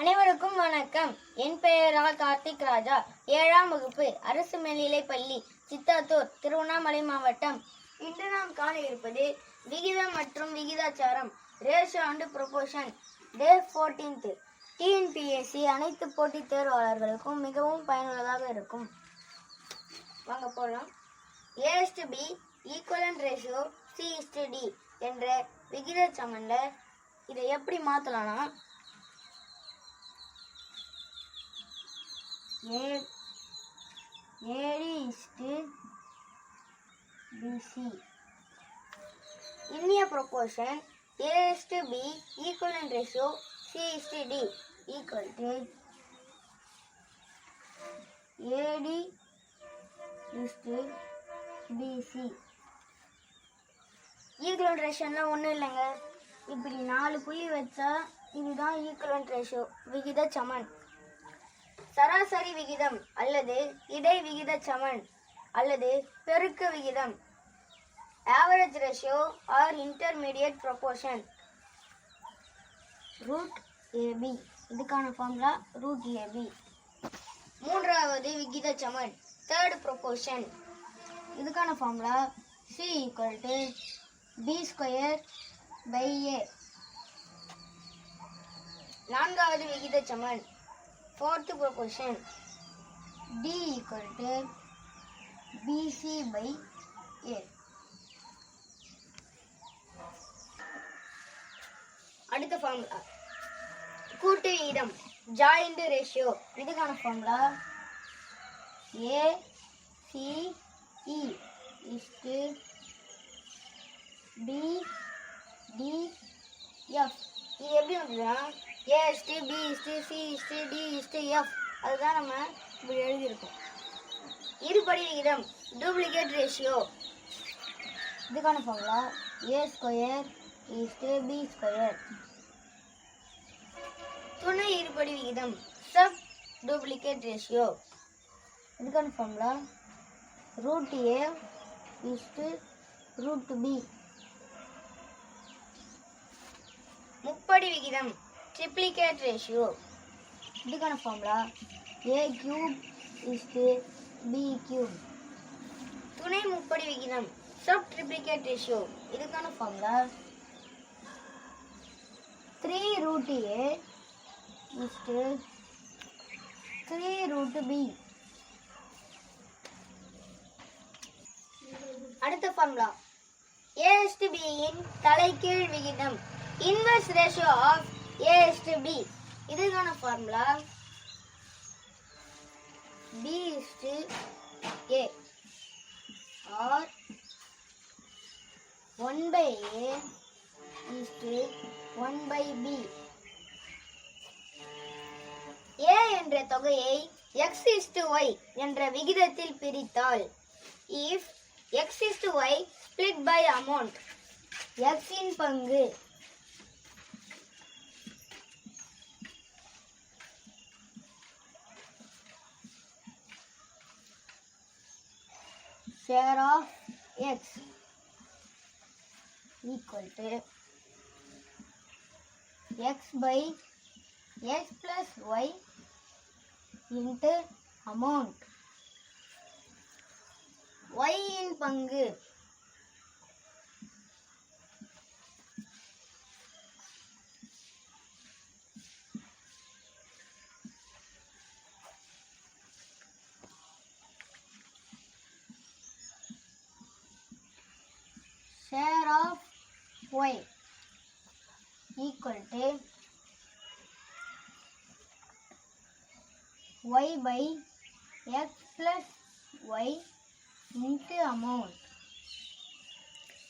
அனைவருக்கும் வணக்கம். என் பெயர் ரா கார்த்திக் ராஜா. ஏழாம் வகுப்பு அரசு மேல்நிலைப் பள்ளி சித்தாத்தூர் திருவண்ணாமலை மாவட்டம். இன்று நாம் காண இருப்பது விகிதம் மற்றும் விகிதாச்சாரம். Ratio and proportion. Day fourteenth. TNPSC அனைத்து போட்டித் தேர்வாளர்களுக்கும் மிகவும் பயனுள்ளதாக இருக்கும். வாங்க போகலாம் A is to B equivalent ratio C D என்ற விகித சமன்ல இதை எப்படி மாற்றலாம்னா A AD is to BC இந்திய proportion A is to B equivalent ratio C is to D equal to AD is to BC equivalent ரேஷன்லாம் ஒன்றும் இல்லைங்க. இப்படி நாலு புள்ளி வச்சா இதுதான் ஈக்குவலன்ட் ரேஷியோ விகித சமன் சராசரி விகிதம் அல்லது இடை விகித சமன் அல்லது பெருக்க விகிதம். Average ratio or intermediate proportion root AB இதுக்கான ஃபார்முலா ரூட் ஏபி மூன்றாவது விகித சமன் தேர்ட் ப்ரொபோர்ஷன் இதுக்கான formula C equal to B square by A நான்காவது விகித சமன் fourth proportion D equal to BC by A அடுத்த ஃபார்முலா கூட்டு விகிதம் ஜாயிண்ட் ரேஷியோ இதுக்கான formula A C E is to B D F இது எப்படி வந்ததுன்னா A is to B is to C is to D is to F. அதுதான் நம்ம இப்படி எழுதியிருக்கோம். இருபடி விகிதம் டூப்ளிகேட் ரேஷியோ இதுக்கான formula A square is to B square துணை இருபடி விகிதம் சப் டூப்ளிகேட் ரேஷியோ இதுக்கான formula root A is to root B முப்படி விகிதம் ட்ரிப்ளிகேட் ratio. இதுக்கான formula A is is to B cube. துணை முப்படி விகிதம் sub ட்ரிப்ளிகேட் ratio. இதுக்கான formula three root A to three root B அடுத்த formula A is to B இன் தலைகீழ் விகிதம் inverse ratio of A is to B இதுக்கான formula B is to A or one by A is to one by B A என்ற தொகையை X is to Y என்ற விகிதத்தில் பிரித்தால் if X is to Y split by amount எக்ஸின் பங்கு share of x equal to x by x plus y into amount y இன் பங்கு y equal to y by x plus y into amount.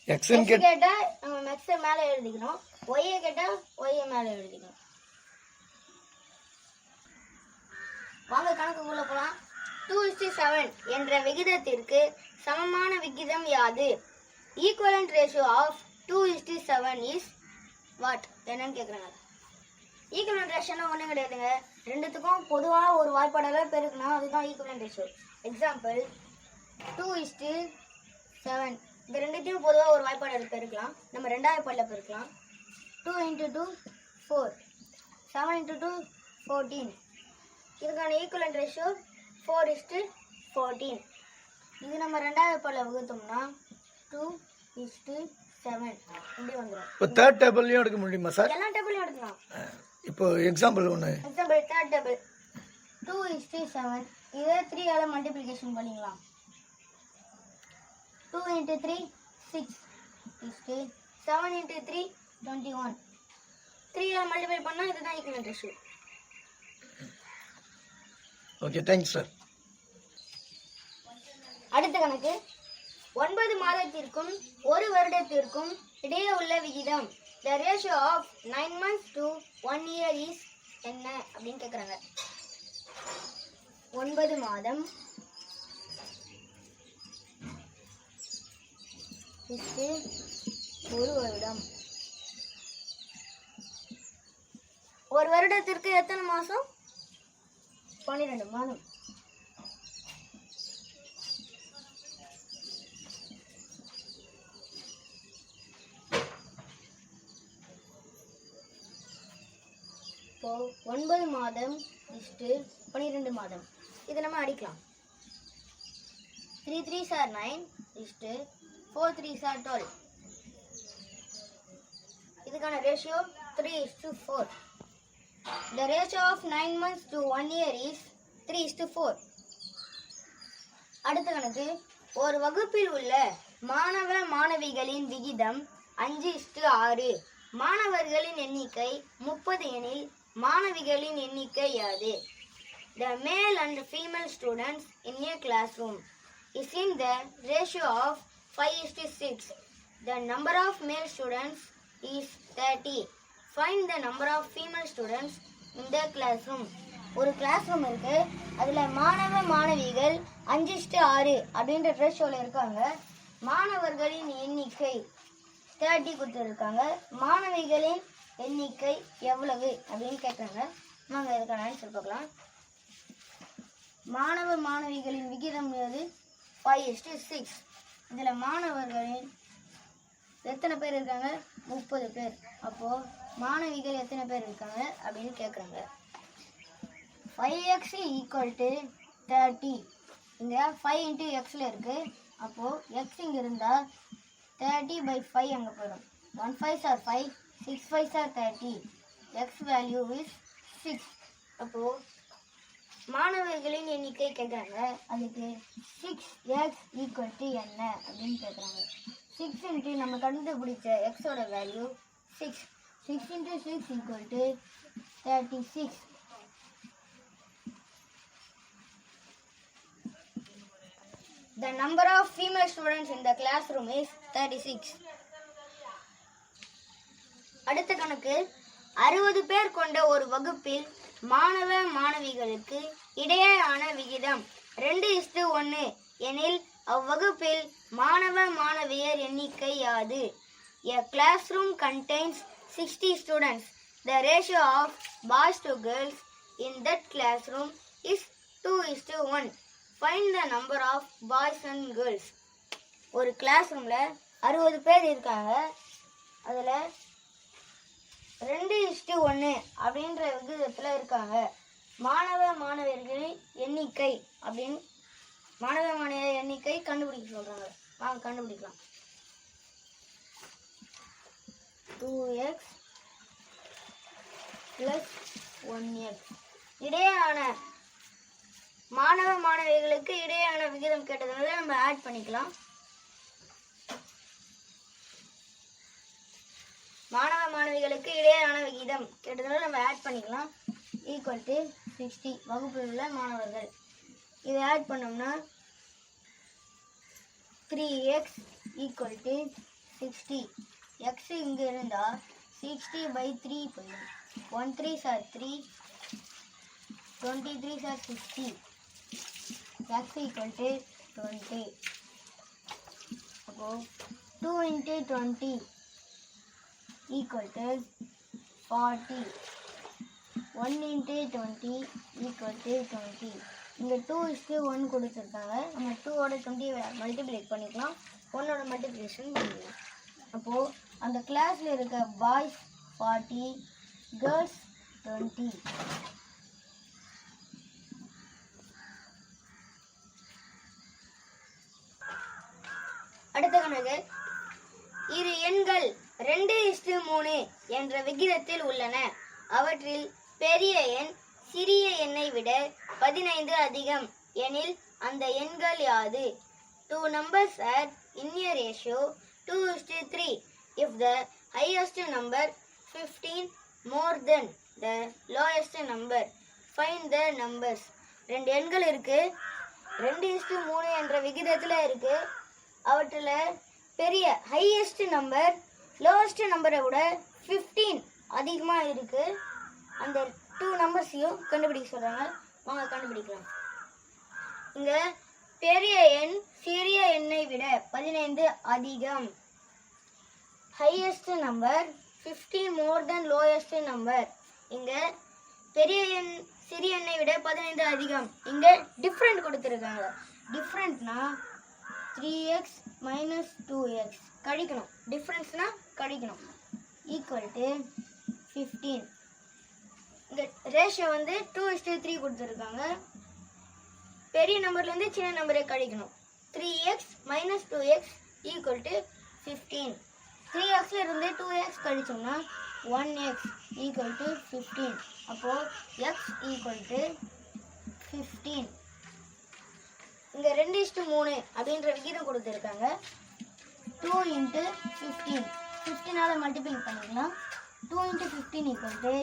எக்ஸ்ன்னு x கேட் கேட்டா நம்ம x மேல எழுதிக்கணும். Y -ஐ கேட்டா y -ஐ மேல எழுதிக்கணும். வாங்க கணக்குக்குள்ள போலாம். டூ செவன் என்ற விகிதத்திற்கு சமமான விகிதம் யாது? Equivalent ratio of two is to seven is what என்னன்னு கேட்குறாங்க ஈக்குவலன்ட் ரேஷியோனா ஒன்றும் கிடையாதுங்க. ரெண்டுத்துக்கும் பொதுவாக ஒரு வாய்ப்பாடெல்லாம் பெருக்கணும் அதுதான் equivalent ratio example two is to seven இந்த ரெண்டுத்தையும் பொதுவாக ஒரு வாய்ப்பாடு பெருக்கலாம். நம்ம ரெண்டாவது பாட்டில் பெருக்கலாம். Two into two four seven into two fourteen இதுக்கான equivalent ratio four is to fourteen இது நம்ம ரெண்டாவது பல்ல வகுத்தோம்னா டூ இஸ்டு இப்போ தேர்ட் டேபிள்லையும் எடுக்க முடியுமா சார்? எல்லா டேபிளையும் எடுக்கலாம். இப்போ எக்ஸாம்பிள் ஒன்று example third table two is to seven இதே த்ரீயால் மல்டிப்ளிகேஷன் பண்ணிக்கலாம். Two into three six is to seven into three twenty one த்ரீயால் multiply பண்ணால் இதுதான் equivalent ratio okay thanks sir அடுத்த கணக்கு. ஒன்பது மாதத்திற்கும் ஒரு வருடத்திற்கும் இடையே உள்ள விகிதம். The ratio of nine months to one year is என்ன அப்படின்னு கேட்குறாங்க ஒன்பது மாதம் ஒரு வருடம். ஒரு வருடத்திற்கு எத்தனை மாதம்? பன்னிரெண்டு மாதம் இப்போ ஒன்பது மாதம் இஸ்டு பன்னிரெண்டு மாதம். இதை நம்ம அடிக்கலாம். Three three sir nine is to four three sir twelve இதுக்கான ratio three is to four the ratio of nine months to one year is three is to four அடுத்த கணக்கு ஒரு வகுப்பில் உள்ள மாணவ மாணவிகளின் விகிதம் அஞ்சு இஸ்டு ஆறு. மாணவர்களின் எண்ணிக்கை முப்பது எனில் மாணவிகளின் எண்ணிக்கை யாது? The male and female students in a class room is in the ratio of five is to six the number of male students is thirty find the number of female students in the class room ஒரு class room இருக்கு. அதுல மாணவ மாணவிகள் அஞ்சு ஆறு அப்படின்ற ரேஷியோல இருக்காங்க. மாணவர்களின் எண்ணிக்கை தேர்ட்டி கொடுத்துருக்காங்க. மாணவிகளின் எண்ணிக்கை எவ்வளவு அப்படின்னு கேட்குறாங்க நாங்கள் இதுக்கான ஆன்சர் பார்க்கலாம். மாணவ மாணவிகளின் விகிதம் எது? ஃபைவ் இஸ்டு சிக்ஸ் இதில் மாணவர்களின் எத்தனை பேர் இருக்காங்க? முப்பது பேர். அப்போது மாணவிகள் எத்தனை பேர் இருக்காங்க அப்படின்னு கேட்குறாங்க five X equal to thirty இங்கே ஃபைவ் இன்ட்டு எக்ஸில் இருக்குது அப்போது எக்ஸ் இங்கே இருந்தால் தேர்ட்டி பை ஃபைவ் அங்கே போயிடும். One five sir five six five sir thirty X value is six அப்போது மாணவர்களின் எண்ணிக்கை கேட்குறாங்க அதுக்கு சிக்ஸ் எக்ஸ் ஈக்குவல் டு என்ன அப்படின்னு கேட்குறாங்க சிக்ஸ் இன்ட்டு நம்ம கண்டுபிடிச்ச எக்ஸோட value six six into six equal to thirty six The number of female students in the classroom is 36. அடுத்த கணக்கு. அறுபது பேர் கொண்ட ஒரு வகுப்பில் மாணவ மாணவிகளுக்கு இடையேயான விகிதம். ரெண்டு இஸ்டு ஒன்று எனில் அவ்வகுப்பில் மாணவ மாணவியர் எண்ணிக்கை யாது? A class room contains sixty students the ratio of boys to girls in that class room is two is to one find the number of boys and girls ஒரு கிளாஸ் ரூமில் அறுபது பேர் இருக்காங்க. அதில் ரெண்டு இஸ்டு ஒன்று அப்படின்ற விகிதத்தில் இருக்காங்க. மாணவ மாணவியர்களின் எண்ணிக்கை அப்படின்னு மாணவ மாணவ எண்ணிக்கை கண்டுபிடிக்க சொல்கிறாங்க வாங்க கண்டுபிடிக்கலாம். Two X plus one X இடையான மாணவ மாணவிகளுக்கு இடையான விகிதம் கேட்டதுனால நம்ம ஆட் பண்ணிக்கலாம். மாணவ மாணவிகளுக்கு இடையேயான விகிதம். கேட்டதுனால நம்ம ஆட் பண்ணிக்கலாம். ஈக்குவல் டு சிக்ஸ்டி வகுப்பில் உள்ள மாணவர்கள். இதை ஆட் பண்ணோம்னா three X equal to sixty X இங்கே இருந்தால் சிக்ஸ்டி பை த்ரீ போயிடும். One three sir three twenty three sir sixty X equal to twenty அப்போது two into twenty equal to 40. 1 into 20 equal to 20. இங்கே டூ இஸ்டு ஒன் கொடுத்துருக்காங்க. நம்ம டூவோட டுவெண்ட்டியை multiplate பண்ணிக்கலாம். ஒன்னோட மல்டிப்ளிகேஷன் பண்ணிக்கலாம். அப்போது அந்த கிளாஸில் இருக்க பாய்ஸ் ஃபார்ட்டி கேர்ள்ஸ் டுவெண்ட்டி அடுத்த கணக்கு. இரு எண்கள். ரெண்டு இஸ்டு மூணு என்ற விகிதத்தில் உள்ளன. அவற்றில் பெரிய எண் சிறிய எண்ணை விட பதினைந்து அதிகம். எனில் அந்த எண்கள் யாது? Two numbers are in year ratio two is to three if the highest number fifteen more then the lowest number find the numbers ரெண்டு எண்கள் இருக்கு. ரெண்டு இஸ்டு மூணு என்ற விகிதத்தில் இருக்கு. அவற்றில் பெரிய ஹையஸ்ட் நம்பர் லோவஸ்ட் நம்பரை விட ஃபிஃப்டீன் அதிகமாக இருக்குது அந்த டூ நம்பர்ஸையும் கண்டுபிடிக்க சொல்கிறாங்க வாங்க கண்டுபிடிக்கலாம். இங்கே பெரிய எண் சிறிய எண்ணை விட பதினைந்து அதிகம். Highest number 15 more than lowest number இங்கே பெரிய எண் சிறிய எண்ணை விட பதினைந்து அதிகம். இங்கே டிஃப்ரெண்ட் கொடுத்துருக்காங்க. டிஃப்ரெண்ட்னா three x minus two x கழிக்கணும். டிஃப்ரென்ஸ்னால் கழிக்கணும். ஈக்குவல் டு ஃபிஃப்டீன் இந்த ரேஷியோ வந்து டூ இஸ்டு த்ரீ கொடுத்துருக்காங்க. பெரிய நம்பர்லேருந்து சின்ன நம்பரை கழிக்கணும். Three x minus two x equal to fifteen three எக்ஸில் இருந்து two X கழிச்சோம்னா one x equal to fifteen அப்போது எக்ஸ் ஈக்குவல் டு ஃபிஃப்டீன் இங்கே ரெண்டு இஸ்டு மூணு அப்படின்ற விகிதம் கொடுத்துருக்காங்க. டூ இன்ட்டு ஃபிஃப்டீன் ஃபிஃப்டீனால் மல்டிப்ளை பண்ணிக்கலாம் two into fifteen equal to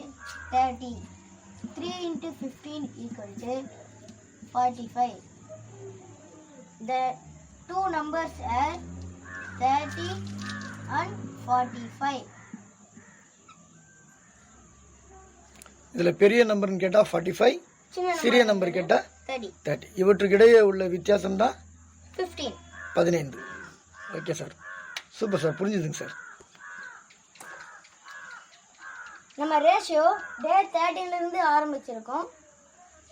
thirty three into fifteen equal to 45. The two numbers are 30 and 45. இதில் பெரிய நம்பர்னு கேட்டால் ஃபார்ட்டி ஃபைவ் சிறிய நம்பர் கேட்டால் 30. தேர்ட்டி இவற்றுக்கிடையே உள்ள வித்தியாசம் தான் 15. பதினைந்து ஓகே சார் சூப்பர் சார் புரிஞ்சுதுங்க சார் நம்ம ரேஷியோ டே தேர்ட்டின்லேருந்து ஆரம்பிச்சிருக்கோம்.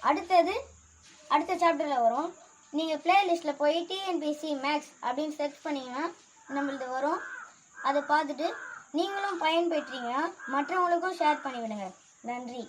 அடுத்தது அடுத்த சாப்டரில் வரும். நீங்கள் பிளேலிஸ்ட்டில் போய் டிஎன்பிசி மேக்ஸ் அப்படின்னு சர்ச் பண்ணிங்கன்னா நம்மளது வரும். அதை பார்த்துட்டு நீங்களும் பயன்பெற்றீங்கன்னா மற்றவங்களுக்கும் ஷேர் பண்ணிவிடுங்க. நன்றி.